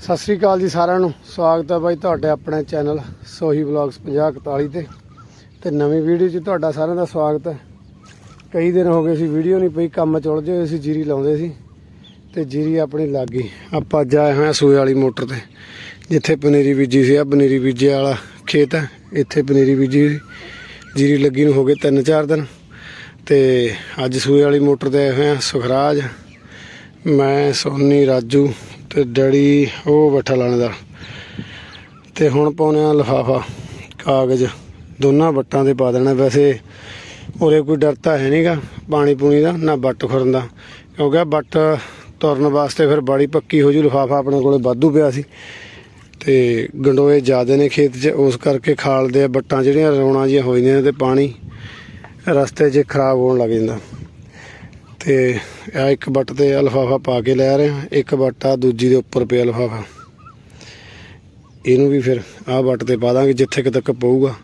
ਸਤਿ ਸ੍ਰੀ ਅਕਾਲ ਜੀ ਸਾਰਿਆਂ ਨੂੰ। ਸਵਾਗਤ ਹੈ ਬਾਈ ਤੁਹਾਡੇ ਆਪਣੇ ਚੈਨਲ ਸੋਹੀ ਵਲੌਗਸ 5041 ਤੇ। ਤੇ ਨਵੀਂ ਵੀਡੀਓ 'ਚ ਤੁਹਾਡਾ ਸਾਰਿਆਂ ਦਾ ਸਵਾਗਤ ਹੈ। ਕਈ ਦਿਨ ਹੋ ਗਏ ਸੀ, ਵੀਡੀਓ ਨਹੀਂ ਪਈ, ਕੰਮ ਚ ਉਲਝੇ ਹੋਏ ਸੀ, ਜੀਰੀ ਲਾਉਂਦੇ ਸੀ। ਤੇ ਜੀਰੀ ਆਪਣੀ ਲੱਗ ਗਈ। ਆਪਾਂ ਅੱਜ ਆਏ ਹੋਏ ਹਾਂ ਸੂਏ ਵਾਲੀ ਮੋਟਰ ਤੇ, ਜਿੱਥੇ ਪਨੀਰੀ ਬੀਜੀ ਸੀ। ਆ ਪਨੀਰੀ ਬੀਜੇ ਵਾਲਾ ਖੇਤ ਹੈ। ਇੱਥੇ ਪਨੀਰੀ ਬੀਜੀ ਜੀਰੀ ਲੱਗੀ ਨੂੰ ਹੋ ਗਏ 3-4 ਦਿਨ। ਤੇ ਅੱਜ ਸੂਏ ਵਾਲੀ ਮੋਟਰ ਤੇ ਆਏ ਹੋਏ ਹਾਂ ਸੁਖਰਾਜ। ਮੈਂ, ਸੋਨੀ, ਰਾਜੂ ਤੇ ਡੈਡੀ ਉਹ ਬੈਠਾ ਲਾਣੇਦਾਰ ਤੇ ਹੁਣ ਪਾਉਣੇ ਆ ਲਫਾਫਾ, ਕਾਗਜ਼, ਦੋਨਾਂ ਵੱਟਾਂ ਤੇ ਪਾ ਦੇਣਾ। ਵੈਸੇ ਉਰੇ ਕੋਈ ਡਰ ਤਾਂ ਹੈ ਨਹੀਂਗਾ ਪਾਣੀ ਪੂਣੀ ਦਾ, ਨਾ ਵੱਟ ਖੁਰਨ ਦਾ। ਕਿਉਂਕਿ ਆਹ ਵੱਟ ਤੁਰਨ ਵਾਸਤੇ ਫਿਰ ਬਾੜੀ ਪੱਕੀ ਹੋ ਜੂ, ਲਫਾਫਾ ਆਪਣੇ ਕੋਲੇ ਵਾਧੂ ਪਿਆ ਸੀ। ਤੇ ਗੰਡੋਏ ਜ਼ਿਆਦੇ ਨੇ ਖੇਤ 'ਚ, ਉਸ ਕਰਕੇ ਖਾਲਦੇ ਆ ਵੱਟਾਂ ਜਿਹੜੀਆਂ ਰੌਣਾ ਜਿਹੀਆਂ ਹੋ ਜਾਂਦੀਆਂ ਨੇ ਤੇ ਪਾਣੀ ਰਸਤੇ 'ਚ ਖਰਾਬ ਹੋਣ ਲੱਗ ਜਾਂਦਾ। ਤੇ ਆ ਇੱਕ ਬੱਟ ਤੇ ਲਫਾਫਾ ਪਾ ਕੇ ਲੈ ਰਹੇ ਹਾਂ। ਇੱਕ ਬੱਟ ਆ, ਦੂਜੀ ਦੇ ਉੱਪਰ ਪਿਆ ਲਫਾਫਾ। ਇਹਨੂੰ ਵੀ ਫਿਰ ਆਹ ਬੱਟ ਤੇ ਪਾ ਦਾਂਗੇ ਜਿੱਥੇ ਕਿ ਤੱਕ ਪਊਗਾ।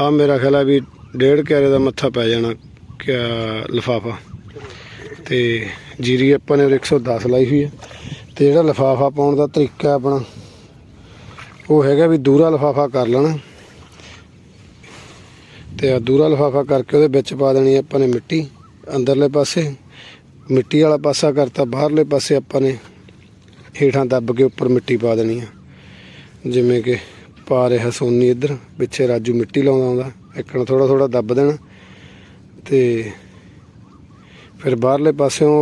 ਆ ਮੇਰਾ ਖਿਆਲ ਆ ਵੀ ਡੇਢ ਕਿਆਰੇ ਦਾ ਮੱਥਾ ਪੈ ਜਾਣਾ ਕਿਆ ਲਫਾਫਾ। ਤੇ ਜੀਰੀ ਆਪਾਂ ਨੇ ਉਰੇ 110 ਲਾਈ ਹੋਈ ਹੈ ਤੇ ਜਿਹੜਾ ਲਫਾਫਾ ਪਾਉਣ ਦਾ ਤਰੀਕਾ ਆਪਣਾ, ਉਹ ਹੈਗਾ ਵੀ ਦੂਰਾ ਲਫਾਫਾ ਕਰ ਲੈਣਾ। ਤੇ ਆ ਦੂਰਾ ਲਫਾਫਾ ਕਰਕੇ ਉਹਦੇ ਵਿੱਚ ਪਾ ਦੇਣੀ ਆਪਾਂ ਨੇ ਮਿੱਟੀ ਅੰਦਰਲੇ ਪਾਸੇ। ਮਿੱਟੀ ਵਾਲਾ ਪਾਸਾ ਕਰਤਾ, ਬਾਹਰਲੇ ਪਾਸੇ ਆਪਾਂ ਨੇ ਹੇਠਾਂ ਦੱਬ ਕੇ ਉੱਪਰ ਮਿੱਟੀ ਪਾ ਦੇਣੀ ਆ। ਜਿਵੇਂ ਕਿ ਪਾ ਰਿਹਾ ਸੋਨੀ ਇੱਧਰ, ਪਿੱਛੇ ਰਾਜੂ ਮਿੱਟੀ ਲਾਉਂਦਾ ਆਉਂਦਾ, ਇੱਕਣ ਥੋੜਾ ਥੋੜਾ ਦੱਬ ਦੇਣਾ। ਤੇ ਫਿਰ ਬਾਹਰਲੇ ਪਾਸਿਓਂ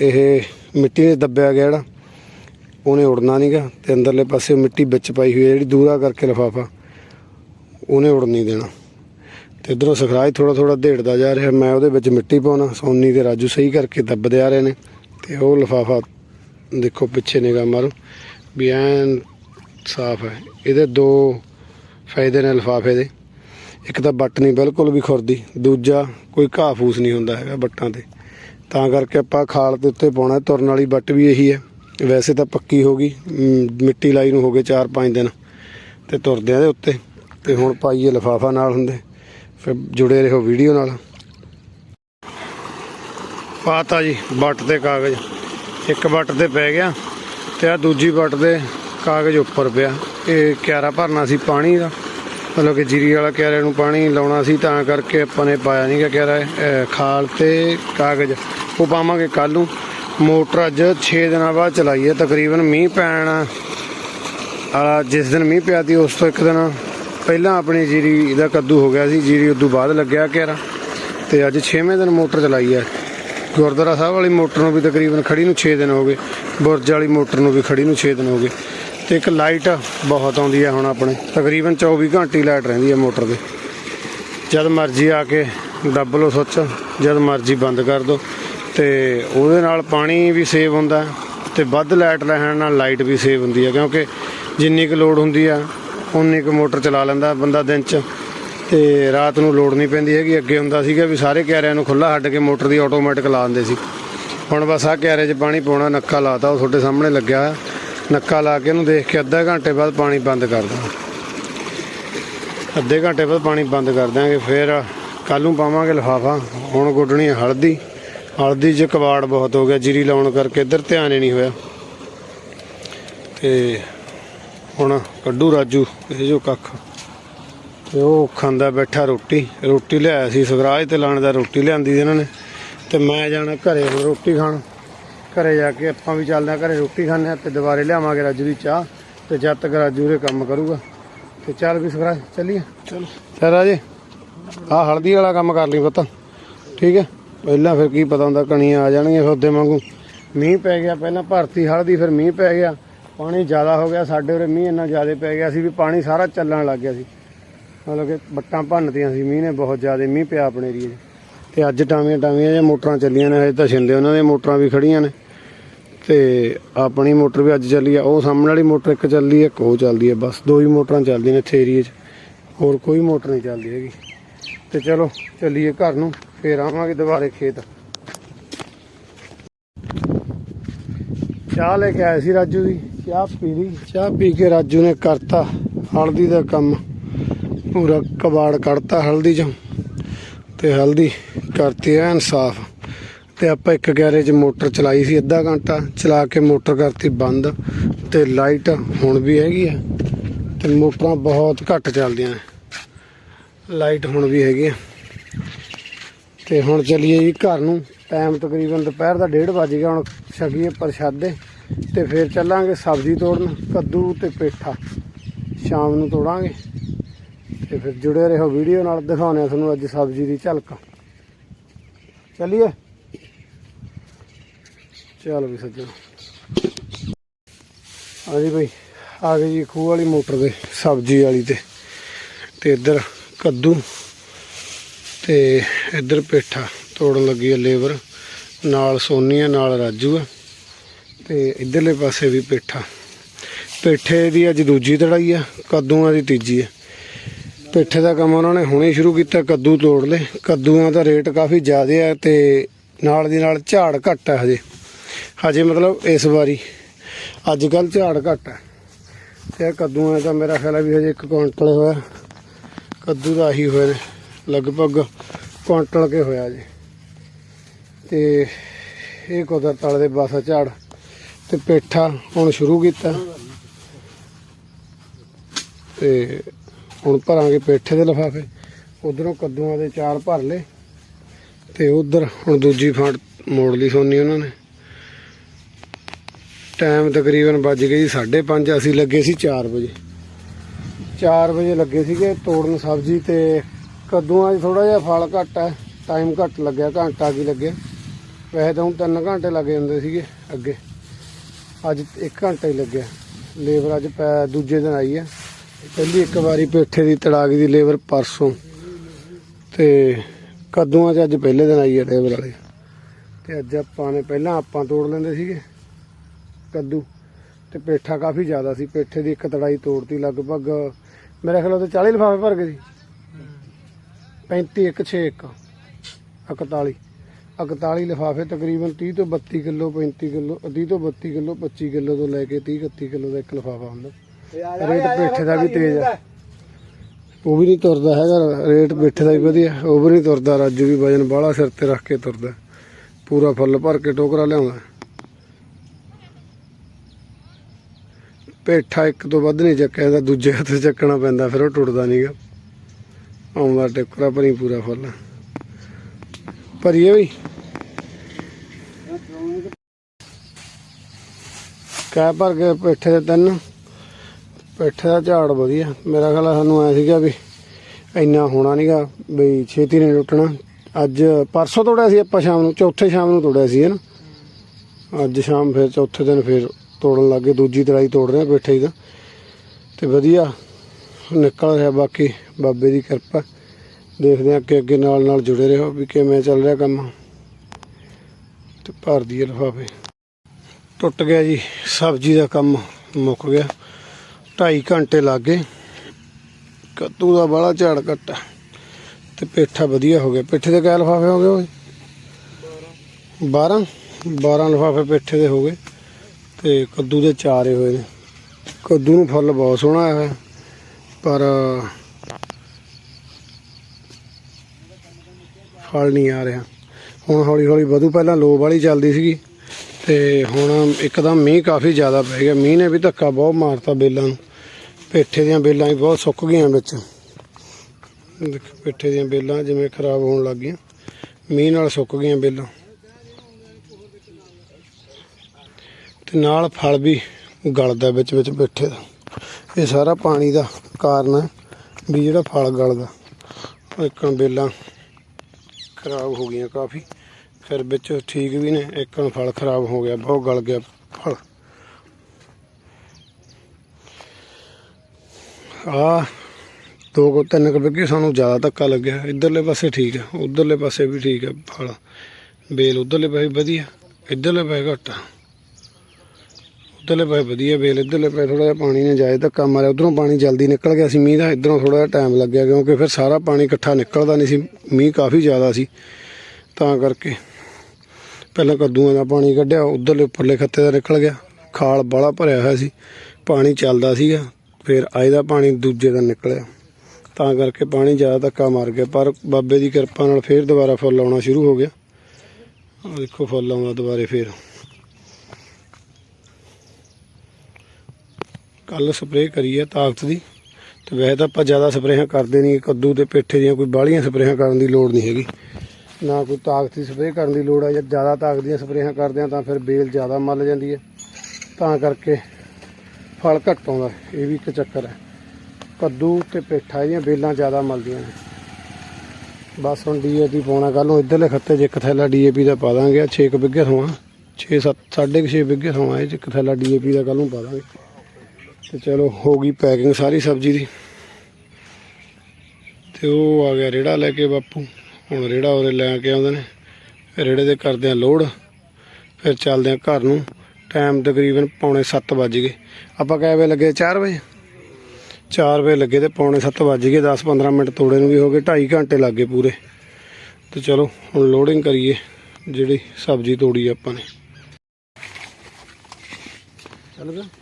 ਇਹ ਮਿੱਟੀ ਨੇ ਦੱਬਿਆ ਗਿਆ ਜਿਹੜਾ, ਉਹਨੇ ਉੜਨਾ ਨਹੀਂਗਾ ਤੇ ਅੰਦਰਲੇ ਪਾਸੇ ਮਿੱਟੀ ਵਿੱਚ ਪਾਈ ਹੋਈ ਹੈ ਜਿਹੜੀ ਦੂਰਾ ਕਰਕੇ ਲਫਾਫਾ, ਉਹਨੇ ਉੜ ਨਹੀਂ ਦੇਣਾ। ਤੇ ਇਧਰੋਂ ਸਖਰਾਜ ਥੋੜਾ ਥੋੜਾ ਢੇੜਦਾ ਜਾ ਰਿਹਾ। ਮੈਂ ਉਹਦੇ ਵਿੱਚ ਮਿੱਟੀ ਪਾਉਣਾ, ਸੋਨੀ ਤੇ ਰਾਜੂ ਸਹੀ ਕਰਕੇ ਦੱਬਦੇ ਆ ਰਹੇ ਨੇ ਤੇ ਉਹ ਲਫਾਫਾ ਦੇਖੋ ਪਿੱਛੇ ਨਿਗਾਹ ਮਾਰੋ ਵੀ ਐਨ ਸਾਫ਼ ਹੈ। ਇਹਦੇ ਦੋ ਫਾਇਦੇ ਨੇ ਲਫਾਫੇ ਦੇ। ਇੱਕ ਤਾਂ ਬੱਟ ਨਹੀਂ ਬਿਲਕੁਲ ਵੀ ਖੁਰਦੀ, ਦੂਜਾ ਕੋਈ ਘਾਹ ਫੂਸ ਨਹੀਂ ਹੁੰਦਾ ਹੈਗਾ ਬੱਟਾਂ ਤੇ। ਤਾਂ ਕਰਕੇ ਆਪਾਂ ਖਾਲ ਦੇ ਉੱਤੇ ਪਾਉਣਾ, ਤੁਰਨ ਵਾਲੀ ਬੱਟ ਵੀ ਇਹੀ ਹੈ। ਵੈਸੇ ਤਾਂ ਪੱਕੀ ਹੋ ਗਈ ਮਿੱਟੀ ਲਾਈ ਨੂੰ ਹੋ ਗਏ 4-5 ਦਿਨ ਤੇ ਤੁਰਦੇ ਆ ਦੇ ਉੱਤੇ। ਤੇ ਹੁਣ ਪਾਈਏ ਲਫਾਫਾ ਨਾਲ ਹੁੰਦੇ। ਫਿਰ ਜੁੜੇ ਰਹੋ ਵੀਡੀਓ ਨਾਲ। ਪਾਤਾ ਜੀ ਬੱਟ ਤੇ ਕਾਗਜ਼। ਇੱਕ ਬੱਟ ਤੇ ਪੈ ਗਿਆ ਤੇ ਆ ਦੂਜੀ ਬੱਟ ਤੇ ਕਾਗਜ਼ ਉੱਪਰ ਪਿਆ। ਇਹ ਕਿਆਰਾ ਭਰਨਾ ਸੀ ਪਾਣੀ ਦਾ। ਮਤਲਬ ਕਿ ਜੀਰੀ ਵਾਲਾ ਕਿਆਰੇ ਨੂੰ ਪਾਣੀ ਲਾਉਣਾ ਸੀ ਤਾਂ ਕਰਕੇ ਆਪਾਂ ਨੇ ਪਾਇਆ ਨਹੀਂਗਾ ਕਿਆਰਾ ਖਾਲ ਤੇ ਕਾਗਜ਼। ਉਹ ਪਾਵਾਂਗੇ ਕੱਲ ਨੂੰ। ਮੋਟਰ ਅੱਜ 6 ਦਿਨਾਂ ਬਾਅਦ ਚਲਾਈ ਹੈ। ਤਕਰੀਬਨ ਮੀਂਹ ਪੈਣ ਵਾਲਾ ਜਿਸ ਦਿਨ ਮੀਂਹ ਪਿਆ ਸੀ, ਉਸ ਤੋਂ ਇੱਕ ਦਿਨ ਪਹਿਲਾਂ ਆਪਣੀ ਜੀਰੀ ਦਾ ਕੱਦੂ ਹੋ ਗਿਆ ਸੀ, ਜੀਰੀ ਉਦੋਂ ਬਾਅਦ ਲੱਗਿਆ ਘੇਰਾ ਤੇ ਅੱਜ 6ਵੇਂ ਦਿਨ ਮੋਟਰ ਚਲਾਈ ਹੈ। ਗੁਰਦੁਆਰਾ ਸਾਹਿਬ ਵਾਲੀ ਮੋਟਰ ਨੂੰ ਵੀ ਤਕਰੀਬਨ ਖੜੀ ਨੂੰ 6 ਦਿਨ ਹੋ ਗਏ, ਬੁਰਜ ਵਾਲੀ ਮੋਟਰ ਨੂੰ ਵੀ ਖੜੀ ਨੂੰ 6 ਦਿਨ ਹੋ ਗਏ ਤੇ ਇੱਕ ਲਾਈਟ ਬਹੁਤ ਆਉਂਦੀ ਹੈ ਹੁਣ ਆਪਣੇ, ਤਕਰੀਬਨ 24 ਘੰਟੇ ਲਾਈਟ ਰਹਿੰਦੀ ਹੈ ਮੋਟਰ ਤੇ ਜਦ ਮਰਜ਼ੀ ਆ ਕੇ ਦੱਬ ਲਓ ਸੁੱਚ, ਜਦ ਮਰਜ਼ੀ ਬੰਦ ਕਰ ਦਿਓ ਤੇ ਉਹਦੇ ਨਾਲ ਪਾਣੀ ਵੀ ਸੇਵ ਹੁੰਦਾ ਤੇ ਵੱਧ ਲਾਈਟ ਰਹਿਣ ਨਾਲ ਲਾਈਟ ਵੀ ਸੇਵ ਹੁੰਦੀ ਹੈ ਕਿਉਂਕਿ ਜਿੰਨੀ ਕੁ ਲੋਡ ਹੁੰਦੀ ਆ ਉਨੀ ਕੁ ਮੋਟਰ ਚਲਾ ਲੈਂਦਾ ਬੰਦਾ ਦਿਨ 'ਚ। ਤੇ ਰਾਤ ਨੂੰ ਲੋਡ ਨਹੀਂ ਪੈਂਦੀ ਹੈਗੀ। ਅੱਗੇ ਹੁੰਦਾ ਸੀਗਾ ਵੀ ਸਾਰੇ ਕਿਆਰਿਆਂ ਨੂੰ ਖੁੱਲਾ ਛੱਡ ਕੇ ਮੋਟਰ ਦੀ ਆਟੋਮੈਟਿਕ ਲਾ ਦਿੰਦੇ ਸੀ। ਹੁਣ ਬਸ ਆ ਕਿਆਰੇ 'ਚ ਪਾਣੀ ਪਾਉਣਾ, ਨੱਕਾ ਲਾਤਾ ਉਹ ਤੁਹਾਡੇ ਸਾਹਮਣੇ ਲੱਗਿਆ ਹੋਇਆ। ਨੱਕਾ ਲਾ ਕੇ ਉਹਨੂੰ ਦੇਖ ਕੇ ਅੱਧਾ ਘੰਟੇ ਬਾਅਦ ਪਾਣੀ ਬੰਦ ਕਰ ਦਾਂ ਅੱਧੇ ਘੰਟੇ ਬਾਅਦ ਪਾਣੀ ਬੰਦ ਕਰ ਦਾਂਗੇ ਫਿਰ ਕੱਲ ਨੂੰ ਪਾਵਾਂਗੇ ਲਿਫਾਫਾ। ਹੁਣ ਗੁੱਡਣੀ ਹਲਦੀ। ਹਲਦੀ 'ਚ ਕਬਾੜ ਬਹੁਤ ਹੋ ਗਿਆ। ਜੀਰੀ ਲਾਉਣ ਕਰਕੇ ਇੱਧਰ ਧਿਆਨ ਹੀ ਨਹੀਂ ਹੋਇਆ। ਤੇ ਹੁਣ ਕੱਢੂ ਰਾਜੂ ਇਹ ਜੋ ਕੱਖ। ਤੇ ਉਹ ਖਾਂਦਾ ਬੈਠਾ ਰੋਟੀ ਰੋਟੀ ਲਿਆਇਆ ਸੀ ਸਗਰਾਜ ਤੇ ਲਾਣ ਦਾ ਰੋਟੀ ਲਿਆਂਦੀ ਸੀ ਇਹਨਾਂ ਨੇ। ਤੇ ਮੈਂ ਜਾਣਾ ਘਰੇ ਹੁਣ ਰੋਟੀ ਖਾਣ। ਘਰੇ ਜਾ ਕੇ ਆਪਾਂ ਵੀ ਚੱਲਦੇ ਆ ਘਰੇ ਰੋਟੀ ਖਾਣੇ ਆ ਤੇ ਦੁਬਾਰੇ ਲਿਆਵਾਂਗੇ ਰਾਜੂ ਦੀ ਚਾਹ ਤੇ ਜਦ ਤੱਕ ਰਾਜੂ ਦੇ ਕੰਮ ਕਰੂਗਾ। ਤੇ ਚੱਲ ਵੀ ਸਗਰਾਜ ਚੱਲੀਏ? ਚਲ। ਚੱਲ ਰਾਜੇ ਆ ਹਲਦੀ ਵਾਲਾ ਕੰਮ ਕਰ ਲਈ ਪੁੱਤ। ਠੀਕ ਹੈ? ਪਹਿਲਾਂ ਫਿਰ ਕੀ ਪਤਾ ਹੁੰਦਾ ਕਣੀਆਂ ਆ ਜਾਣਗੀਆਂ ਫਿਰ ਉਹਦੇ ਵਾਂਗੂ। ਮੀਂਹ ਪੈ ਗਿਆ ਪਹਿਲਾਂ ਭਰਤੀ ਹਲਦੀ ਫਿਰ ਮੀਂਹ ਪੈ ਗਿਆ। ਪਾਣੀ ਜ਼ਿਆਦਾ ਹੋ ਗਿਆ, ਸਾਡੇ ਉਰੇ ਮੀਂਹ ਇੰਨਾ ਜ਼ਿਆਦਾ ਪੈ ਗਿਆ ਸੀ ਵੀ ਪਾਣੀ ਸਾਰਾ ਚੱਲਣ ਲੱਗ ਗਿਆ ਸੀ। ਮਤਲਬ ਕਿ ਬੱਟਾਂ ਭੰਨਤੀਆਂ ਸੀ, ਮੀਂਹ ਨੇ ਬਹੁਤ ਜ਼ਿਆਦਾ ਮੀਂਹ ਪਿਆ ਆਪਣੇ ਏਰੀਏ 'ਚ। ਤੇ ਅੱਜ ਟਾਵੀਆਂ ਟਾਵੀਆਂ ਜਾਂ ਮੋਟਰਾਂ ਚੱਲੀਆਂ ਨੇ, ਹਜੇ ਤਾਂ ਛਿੰਦੇ ਉਹਨਾਂ ਦੀਆਂ ਮੋਟਰਾਂ ਵੀ ਖੜੀਆਂ ਨੇ। ਤੇ ਆਪਣੀ ਮੋਟਰ ਵੀ ਅੱਜ ਚੱਲੀ ਆ, ਉਹ ਸਾਹਮਣੇ ਵਾਲੀ ਮੋਟਰ ਇੱਕ ਚੱਲਦੀ ਹੈ ਇੱਕ ਉਹ ਚੱਲਦੀ ਹੈ ਬਸ ਦੋ ਹੀ ਮੋਟਰਾਂ ਚੱਲਦੀਆਂ ਨੇ ਇੱਥੇ ਏਰੀਏ 'ਚ। ਹੋਰ ਕੋਈ ਮੋਟਰ ਨਹੀਂ ਚੱਲਦੀ ਹੈਗੀ। ਤੇ ਚਲੋ, ਚੱਲੀਏ ਘਰ ਨੂੰ, ਫੇਰ ਆਵਾਂਗੇ ਦੁਬਾਰੇ ਖੇਤ। ਚਾਹ ਲੈ ਕੇ ਆਏ ਸੀ ਰਾਜੂ ਦੀ। ਚਾਹ ਪੀ ਲਈ। ਚਾਹ ਪੀ ਕੇ ਰਾਜੂ ਨੇ ਕਰਤਾ ਹਲਦੀ ਦਾ ਕੰਮ। ਪੂਰਾ ਕਬਾੜ ਕੱਢਤਾ ਹਲਦੀ ਚੋਂ। ਤੇ ਹਲਦੀ ਕਰਤੀ ਐਨ ਸਾਫ਼ ਤੇ ਆਪਾਂ ਇੱਕ ਗੈਰੇਜ ਮੋਟਰ ਚਲਾਈ ਸੀ ਅੱਧਾ ਘੰਟਾ। ਚਲਾ ਕੇ ਮੋਟਰ ਕਰਤੀ ਬੰਦ। ਤੇ ਲਾਈਟ ਹੁਣ ਵੀ ਹੈਗੀ ਆ ਤੇ ਮੋਟਰਾਂ ਬਹੁਤ ਘੱਟ ਚੱਲਦੀਆਂ ਨੇ। ਲਾਈਟ ਹੁਣ ਵੀ ਹੈਗੀ ਆ ਤੇ ਹੁਣ ਚਲੀਏ ਜੀ ਘਰ ਨੂੰ। ਟਾਈਮ ਤਕਰੀਬਨ ਦੁਪਹਿਰ ਦਾ 1:30 ਵਜ ਗਿਆ। ਹੁਣ ਛਕੀਏ ਪ੍ਰਸ਼ਾਦੇ। ਤੇ ਫਿਰ ਚੱਲਾਂਗੇ ਸਬਜ਼ੀ ਤੋੜਨ, ਕੱਦੂ ਤੇ ਪੇਠਾ। ਸ਼ਾਮ ਨੂੰ ਤੋੜਾਂਗੇ। ਤੇ ਫਿਰ ਜੁੜੇ ਰਹੋ ਵੀਡੀਓ ਨਾਲ, ਦਿਖਾਉਂਦੇ ਆ ਤੁਹਾਨੂੰ ਅੱਜ ਸਬਜ਼ੀ ਦੀ ਝਲਕ। ਚੱਲੀਏ? ਚਲ ਵੀ ਸੱਜਣ। ਹਾਂਜੀ ਬਈ, ਆ ਗਈ ਜੀ ਖੂਹ ਵਾਲੀ ਮੋਟਰ ਦੇ, ਸਬਜ਼ੀ ਵਾਲੀ ਤੇ। ਤੇ ਇੱਧਰ ਕੱਦੂ ਤੇ ਇੱਧਰ ਪੇਠਾ ਤੋੜਨ ਲੱਗੀ ਆ ਲੇਬਰ। ਨਾਲ ਸੋਨੀ ਆ ਨਾਲ ਰਾਜੂ ਆ। ਤੇ ਇੱਧਰਲੇ ਪਾਸੇ ਵੀ ਪੇਠਾ। ਪੇਠੇ ਦੀ ਅੱਜ ਦੂਜੀ ਤੜਾਈ ਆ, ਕੱਦੂਆਂ ਦੀ ਤੀਜੀ ਆ। ਪੇਠੇ ਦਾ ਕੰਮ ਉਹਨਾਂ ਨੇ ਹੁਣੇ ਸ਼ੁਰੂ ਕੀਤਾ, ਕੱਦੂ ਤੋੜ ਲਏ। ਕੱਦੂਆਂ ਦਾ ਰੇਟ ਕਾਫੀ ਜ਼ਿਆਦਾ ਹੈ ਤੇ ਨਾਲ ਦੀ ਨਾਲ ਝਾੜ ਘੱਟ ਹੈ ਹਜੇ। ਹਜੇ ਮਤਲਬ ਇਸ ਵਾਰੀ ਅੱਜ ਕੱਲ ਝਾੜ ਘੱਟ ਹੈ ਤੇ ਇਹ ਕੱਦੂਆਂ ਦਾ ਮੇਰਾ ਖਿਆਲ ਹੈ ਵੀ ਹਜੇ ਇੱਕ ਕੁਇੰਟਲ ਹੋਇਆ। ਕੱਦੂ ਦਾ ਆਹੀ ਹੋਏ ਨੇ ਲਗਭਗ ਕੁਇੰਟਲ ਕੇ ਹੋਇਆ ਜੀ। ਤੇ ਇਹ ਕੁਦਰਤ ਵਾਲੇ ਦੇ ਬਾਸਾ ਝਾੜ। ਤੇ ਪੇਠਾ ਹੁਣ ਸ਼ੁਰੂ ਕੀਤਾ। ਤੇ ਹੁਣ ਭਰਾਂਗੇ ਪੇਠੇ ਦੇ ਲਫਾਫੇ। ਉਧਰੋਂ ਕੱਦੂਆਂ ਦੇ ਚਾਰ ਭਰ ਲਏ। ਤੇ ਉਧਰ ਹੁਣ ਦੂਜੀ ਫਾਂਟ ਮੋੜ ਲਈ ਸੋਨੀ ਉਹਨਾਂ ਨੇ। ਟਾਈਮ ਤਕਰੀਬਨ ਵੱਜ ਗਈ 5:30 ਅਸੀਂ ਲੱਗੇ ਸੀ 4 ਵਜੇ। 4 ਵਜੇ ਲੱਗੇ ਸੀਗੇ ਤੋੜਨ ਸਬਜ਼ੀ ਤੇ ਕੱਦੂਆਂ 'ਚ ਥੋੜਾ ਜਿਹਾ ਫਲ ਘੱਟ ਹੈ ਟਾਈਮ ਘੱਟ ਲੱਗਿਆ, ਘੰਟਾ ਕੀ ਲੱਗਿਆ। ਵੈਸੇ ਤਾਂ ਹੁਣ 3 ਘੰਟੇ ਲੱਗ ਜਾਂਦੇ ਸੀਗੇ ਅੱਗੇ। ਅੱਜ 1 ਘੰਟਾ ਹੀ ਲੱਗਿਆ। ਲੇਬਰ ਅੱਜ ਪੈ- ਦੂਜੇ ਦਿਨ ਆਈ ਹੈ। ਪਹਿਲੀ ਇੱਕ ਵਾਰੀ ਪੇਠੇ ਦੀ ਤੜਾਕ ਦੀ ਲੇਬਰ ਪਰਸੋਂ। ਤੇ ਕੱਦੂਆਂ 'ਚ ਅੱਜ ਪਹਿਲੇ ਦਿਨ ਆਈ ਹੈ ਲੇਬਰ ਵਾਲੇ। ਤੇ ਅੱਜ ਆਪਾਂ ਨੇ ਪਹਿਲਾਂ ਆਪਾਂ ਤੋੜ ਲੈਂਦੇ ਸੀਗੇ, ਕੱਦੂ। ਤੇ ਪੇਠਾ ਕਾਫੀ ਜ਼ਿਆਦਾ ਸੀ। ਪੇਠੇ ਦੀ ਇੱਕ ਤੜਾਈ ਤੋੜਤੀ ਲਗਭਗ, ਮੇਰੇ ਖਿਆਲ ਉਹਦੇ 40 ਲਿਫਾਫੇ ਭਰ ਗਏ ਸੀ। 35 1 6 1 41 41 ਲਿਫਾਫੇ ਤਕਰੀਬਨ 30 ਤੋਂ 32 ਕਿਲੋ 35 ਕਿਲੋ 30 ਤੋਂ 32 ਕਿਲੋ 25 ਕਿਲੋ ਤੋਂ ਲੈ ਕੇ 30 31 ਕਿਲੋ ਦਾ ਇੱਕ ਲਿਫਾਫਾ ਹੁੰਦਾ। ਰੇਟ ਪੇਠੇ ਦਾ ਵੀ ਤੇਜ਼ ਆ। ਉਹ ਵੀ ਨਹੀਂ ਤੁਰਦਾ ਹੈਗਾ ਰੇਟ ਪੇਠੇ ਦਾ ਵੀ ਵਧੀਆ। ਉਹ ਵੀ ਨਹੀਂ ਤੁਰਦਾ ਰਾਜੂ ਵੀ ਵਜਨ ਬਾਹਲਾ ਸਿਰ ਤੇ ਰੱਖ ਕੇ ਤੁਰਦਾ। ਪੂਰਾ ਫੁੱਲ ਭਰ ਕੇ ਟੋਕਰਾ ਲਿਆਉਂਦਾ। ਪੇਠਾ ਇੱਕ ਤੋਂ ਵੱਧ ਨਹੀਂ ਚੱਕਿਆ ਇਹਦਾ ਦੂਜੇ ਹੱਥ ਚੱਕਣਾ ਪੈਂਦਾ ਫਿਰ ਉਹ ਟੁੱਟਦਾ ਨਹੀਂਗਾ ਆਉਂਦਾ ਟੋਕਰਾ ਭਰੀ ਪੂਰਾ ਫੁੱਲ। ਭਰੀਏ ਵੀ ਕਹਿ ਭਰ ਕੇ ਪੇਠੇ ਦੇ ਤਿੰਨ। ਪੇਠੇ ਦਾ ਝਾੜ ਵਧੀਆ। ਮੇਰਾ ਖਿਆਲ ਸਾਨੂੰ ਐ ਸੀਗਾ ਵੀ ਇੰਨਾ ਹੋਣਾ ਨਹੀਂਗਾ ਬਈ ਛੇਤੀ ਨਹੀਂ ਟੁੱਟਣਾ ਅੱਜ ਪਰਸੋਂ ਤੋੜਿਆ ਸੀ ਆਪਾਂ ਸ਼ਾਮ ਨੂੰ, ਚੌਥੇ ਸ਼ਾਮ ਨੂੰ ਤੋੜਿਆ ਸੀ ਹਨ। ਅੱਜ ਸ਼ਾਮ ਫਿਰ ਚੌਥੇ ਦਿਨ ਫਿਰ ਤੋੜਨ ਲੱਗੇ ਦੂਜੀ ਤਰਾਈ ਤੋੜ ਰਹੇ ਆ ਪੇਠੇ ਦਾ ਤੇ ਵਧੀਆ ਨਿਕਲ ਰਿਹਾ ਬਾਕੀ ਬਾਬੇ ਦੀ ਕਿਰਪਾ। ਦੇਖਦੇ ਹਾਂ ਅੱਗੇ ਅੱਗੇ ਨਾਲ ਨਾਲ ਜੁੜੇ ਰਹੋ ਵੀ ਕਿਵੇਂ ਚੱਲ ਰਿਹਾ ਕੰਮ। ਤੇ ਭਰ ਦਈਏ ਲਿਫਾਫੇ। ਟੁੱਟ ਗਿਆ ਜੀ, ਸਬਜ਼ੀ ਦਾ ਕੰਮ ਮੁੱਕ ਗਿਆ। 2.5 ਘੰਟੇ ਲੱਗ ਗਏ। ਕੱਦੂ ਦਾ ਬੜਾ ਝਾੜ ਕੱਟਾ ਤੇ ਪੇਠਾ ਵਧੀਆ ਹੋ ਗਿਆ। ਪੇਠੇ ਦੇ ਕੈ ਲਿਫਾਫੇ ਹੋ ਗਏ ਓਏ? 12 12 ਲਿਫਾਫੇ ਪੇਠੇ ਦੇ ਹੋ ਗਏ। ਤੇ ਕੱਦੂ ਦੇ ਚਾਰੇ ਹੋਏ ਨੇ। ਕੱਦੂ ਨੂੰ ਫੁੱਲ ਬਹੁਤ ਸੋਹਣਾ ਆਇਆ ਹੋਇਆ। ਪਰ ਫਲ ਨਹੀਂ ਆ ਰਿਹਾ। ਹੁਣ ਹੌਲੀ ਹੌਲੀ ਵਧੂ। ਪਹਿਲਾਂ ਲੋ ਵਾਲੀ ਚੱਲਦੀ ਸੀਗੀ ਤੇ ਹੁਣ ਇੱਕਦਮ ਮੀਂਹ ਕਾਫੀ ਜ਼ਿਆਦਾ ਪੈ ਗਿਆ। ਮੀਂਹ ਨੇ ਵੀ ਧੱਕਾ ਬਹੁਤ ਮਾਰਤਾ ਬੇਲਾਂ ਨੂੰ। ਪੇਠੇ ਦੀਆਂ ਬੇਲਾਂ ਵੀ ਬਹੁਤ ਸੁੱਕ ਗਈਆਂ ਵਿੱਚ। ਦੇਖੋ, ਪੇਠੇ ਦੀਆਂ ਬੇਲਾਂ ਜਿਵੇਂ ਖਰਾਬ ਹੋਣ ਲੱਗ ਗਈਆਂ। ਮੀਂਹ ਨਾਲ ਸੁੱਕ ਗਈਆਂ ਬੇਲਾਂ। ਤੇ ਨਾਲ ਫਲ ਵੀ ਗਲਦਾ ਵਿੱਚ ਵਿੱਚ ਪੇਠੇ ਦਾ। ਇਹ ਸਾਰਾ ਪਾਣੀ ਦਾ ਕਾਰਨ ਹੈ ਵੀ ਜਿਹੜਾ ਫਲ ਗਲਦਾ। ਇੱਕ ਬੇਲਾਂ ਖਰਾਬ ਹੋ ਗਈਆਂ ਕਾਫੀ। ਫਿਰ ਵਿੱਚ ਠੀਕ ਵੀ ਨੇ, ਇੱਕ ਇੱਕਣ ਫਲ ਖਰਾਬ ਹੋ ਗਿਆ, ਬਹੁਤ ਗਲ ਗਿਆ ਫਲ। ਆ ਦੋ ਕੋ, ਤਿੰਨ ਕੁ ਵਿੱਗੇ ਸਾਨੂੰ ਜ਼ਿਆਦਾ ਧੱਕਾ ਲੱਗਿਆ। ਇਧਰਲੇ ਪਾਸੇ ਠੀਕ ਹੈ ਉਧਰਲੇ ਪਾਸੇ ਵੀ ਠੀਕ ਹੈ ਫਲ। ਬੇਲ ਉਧਰਲੇ ਪਾਸੇ ਵਧੀਆ, ਇਧਰਲੇ ਪਾਸੇ ਘੱਟ ਆ। ਉਧਰਲੇ ਪਾਸੇ ਵਧੀਆ ਬੇਲ ਇਧਰਲੇ ਪਾਸੇ ਥੋੜਾ ਜਿਹਾ ਪਾਣੀ ਨੇ ਜਾਇ ਧੱਕਾ ਮਾਰਿਆ ਉਧਰੋਂ ਪਾਣੀ ਜਲਦੀ ਨਿਕਲ ਗਿਆ ਸੀ, ਮੀਂਹ ਦਾ ਇਧਰੋਂ ਥੋੜਾ ਜਿਹਾ ਟਾਈਮ ਲੱਗਿਆ ਕਿਉਂਕਿ ਫਿਰ ਸਾਰਾ ਪਾਣੀ ਇਕੱਠਾ ਨਿਕਲਦਾ ਨਹੀਂ ਸੀ, ਮੀਂਹ ਕਾਫੀ ਜ਼ਿਆਦਾ ਸੀ। ਤਾਂ ਕਰਕੇ ਪਹਿਲਾਂ ਕੱਦੂਆਂ ਦਾ ਪਾਣੀ ਕੱਢਿਆ, ਉਧਰਲੇ ਉੱਪਰਲੇ ਖੱਤੇ ਦਾ ਨਿਕਲ ਗਿਆ, ਖਾਲ ਬਾਲਾ ਭਰਿਆ ਹੋਇਆ ਸੀ, ਪਾਣੀ ਚੱਲਦਾ ਸੀਗਾ, ਫਿਰ ਆਏ ਦਾ ਪਾਣੀ ਦੂਜੇ ਦਿਨ ਨਿਕਲਿਆ। ਤਾਂ ਕਰਕੇ ਪਾਣੀ ਜ਼ਿਆਦਾ ਧੱਕਾ ਮਾਰ ਗਿਆ, ਪਰ ਬਾਬੇ ਦੀ ਕਿਰਪਾ ਨਾਲ ਫੇਰ ਦੁਬਾਰਾ ਫੁੱਲ ਆਉਣਾ ਸ਼ੁਰੂ ਹੋ ਗਿਆ। ਆਹ ਦੇਖੋ ਫੁੱਲ ਆਉਂਦਾ ਦੁਬਾਰੇ ਫੇਰ। ਕੱਲ ਸਪਰੇਅ ਕਰੀ ਹੈ ਤਾਕਤ ਦੀ। ਤੇ ਵੈਸੇ ਤਾਂ ਆਪਾਂ ਜ਼ਿਆਦਾ ਸਪਰੇਹਾਂ ਕਰਦੇ ਨਹੀਂ ਕੱਦੂ ਤੇ ਪੇਠੇ ਦੀਆਂ ਕੋਈ ਬਾਹਲੀਆਂ ਸਪਰੇਹਾਂ ਕਰਨ ਦੀ ਲੋੜ ਨਹੀਂ ਹੈਗੀ। ਨਾ ਕੋਈ ਤਾਕਤ ਦੀ ਸਪਰੇਅ ਕਰਨ ਦੀ ਲੋੜ ਹੈ ਜਾਂ ਜ਼ਿਆਦਾ ਤਾਕਤ ਦੀਆਂ ਸਪਰੇਹਾਂ ਕਰਦੇ ਆ ਤਾਂ ਫਿਰ ਬੇਲ ਜ਼ਿਆਦਾ ਮੱਲ ਜਾਂਦੀ ਹੈ। ਤਾਂ ਕਰਕੇ ਫਲ ਘੱਟ ਆਉਂਦਾ, ਇਹ ਵੀ ਇੱਕ ਚੱਕਰ ਹੈ। ਕੱਦੂ ਤੇ ਪੇਠਾ, ਇਹਦੀਆਂ ਬੇਲਾਂ ਜ਼ਿਆਦਾ ਮਲਦੀਆਂ ਨੇ। ਬਸ ਹੁਣ ਡੀਏਪੀ ਪਾਉਣਾ ਕੱਲ ਨੂੰ ਇੱਧਰਲੇ ਖੱਤੇ 'ਚ ਇੱਕ ਥੈਲਾ ਡੀਏਪੀ ਦਾ ਪਾ ਦਾਂਗੇ 6 ਕੁ ਬਿੱਗੇ ਥੋਂ 6 7 6.5 ਬਿੱਗੇ ਥਾਂ ਇਹ 'ਚ ਇੱਕ ਥੈਲਾ ਡੀਏਪੀ ਦਾ ਕੱਲ ਨੂੰ ਪਾ ਦਾਂਗੇ। ਤੇ ਚਲੋ ਹੋ ਗਈ ਪੈਕਿੰਗ ਸਾਰੀ ਸਬਜ਼ੀ ਦੀ। ਤੇ ਉਹ ਆ ਗਿਆ ਰੇੜਾ ਲੈ ਕੇ ਬਾਪੂ। ਹੁਣ ਰੇੜਾ ਉਹਦੇ ਲੈ ਕੇ ਆਉਂਦੇ ਨੇ। ਫਿਰ ਰੇੜੇ ਦੇ ਕਰਦੇ ਆ ਲੋਡ ਫਿਰ ਚੱਲਦੇ ਆ ਘਰ ਨੂੰ। ਟਾਈਮ ਤਕਰੀਬਨ ਪੌਣੇ 7 ਵੱਜ ਗਏ। ਆਪਾਂ ਕਿਹ ਵੇ ਲੱਗੇ 4 ਵਜੇ? 4 ਵਜੇ ਲੱਗੇ ਤੇ ਪੌਣੇ 7 ਵੱਜ ਗਏ। 10-15 ਮਿੰਟ ਤੋੜੇ ਨੂੰ ਵੀ ਹੋ ਗਏ। 2.5 ਘੰਟੇ ਲੱਗ ਗਏ ਪੂਰੇ। ਤੇ ਚਲੋ ਹੁਣ ਲੋਡਿੰਗ ਕਰੀਏ ਜਿਹੜੀ ਸਬਜ਼ੀ ਤੋੜੀ ਆਪਾਂ ਨੇ। ਚੱਲ ਗਿਆ।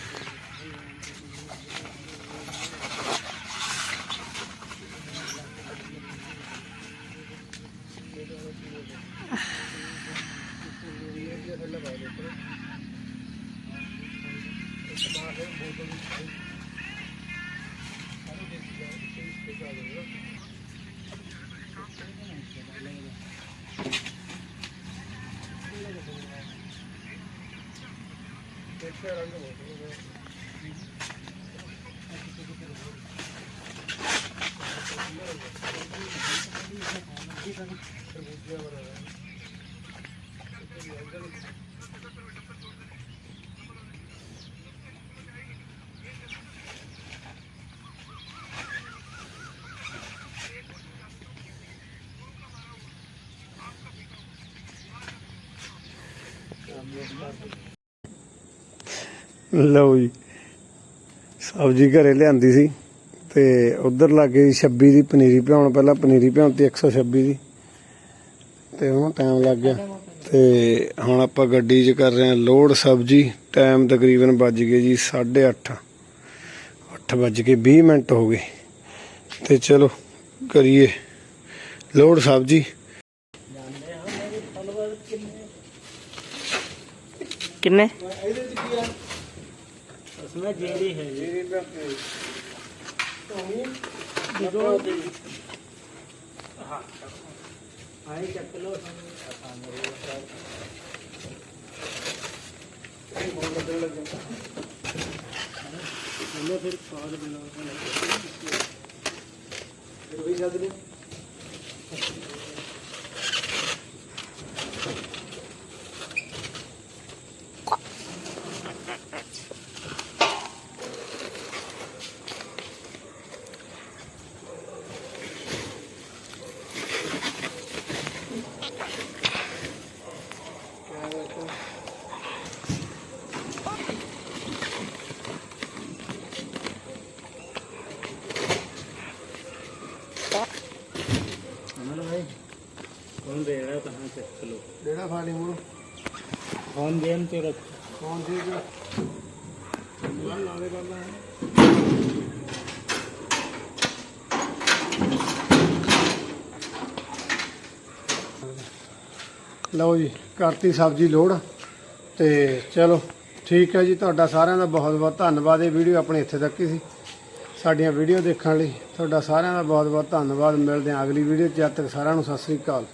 ਲਓ ਜੀ, ਸਬਜ਼ੀ ਘਰੇ ਲਿਆਂਦੀ ਸੀ ਤੇ ਉਧਰ ਲੱਗੇ 26 ਦੀ ਪਨੀਰੀ ਭਿਉਣ, ਪਹਿਲਾਂ ਪਨੀਰੀ ਭਿਉਂਤੀ 126 ਦੀ, ਤੇ ਹੁਣ ਟਾਈਮ ਲੱਗ ਗਿਆ। ਤੇ ਹੁਣ ਆਪਾਂ ਗੱਡੀ 'ਚ ਕਰ ਰਹੇ ਹਾਂ ਲੋਡ ਸਬਜ਼ੀ ਟਾਈਮ ਤਕਰੀਬਨ ਵੱਜ ਗਏ ਜੀ 8:30 8 ਵੱਜ ਕੇ 20 ਮਿੰਟ ਹੋ ਗਏ। ਤੇ ਚਲੋ ਕਰੀਏ ਲੋਡ ਸਬਜ਼ੀ। ਕਿੰਨੇ? इसमें जीरी है जीरी भिगो हाँ चख चलो फिर स्वाद मिला। ਤੇ ਰੱਖ। ਕੌਣ ਜੀ? ਲਓ ਜੀ ਕਰਤੀ ਸਬਜ਼ੀ ਲੋੜ। ਤੇ ਚਲੋ ਠੀਕ ਹੈ ਜੀ ਤੁਹਾਡਾ ਸਾਰਿਆਂ ਦਾ ਬਹੁਤ ਬਹੁਤ ਧੰਨਵਾਦ। ਇਹ ਵੀਡੀਓ ਆਪਣੇ ਇੱਥੇ ਤੱਕ ਹੀ ਸੀ। ਸਾਡੀਆਂ ਵੀਡੀਓ ਦੇਖਣ ਲਈ ਤੁਹਾਡਾ ਸਾਰਿਆਂ ਦਾ ਬਹੁਤ ਬਹੁਤ ਧੰਨਵਾਦ। ਮਿਲਦੇ ਹਾਂ ਅਗਲੀ ਵੀਡੀਓ 'ਚ। ਜਦ ਤੱਕ ਸਾਰਿਆਂ ਨੂੰ ਸਤਿ ਸ੍ਰੀ ਅਕਾਲ।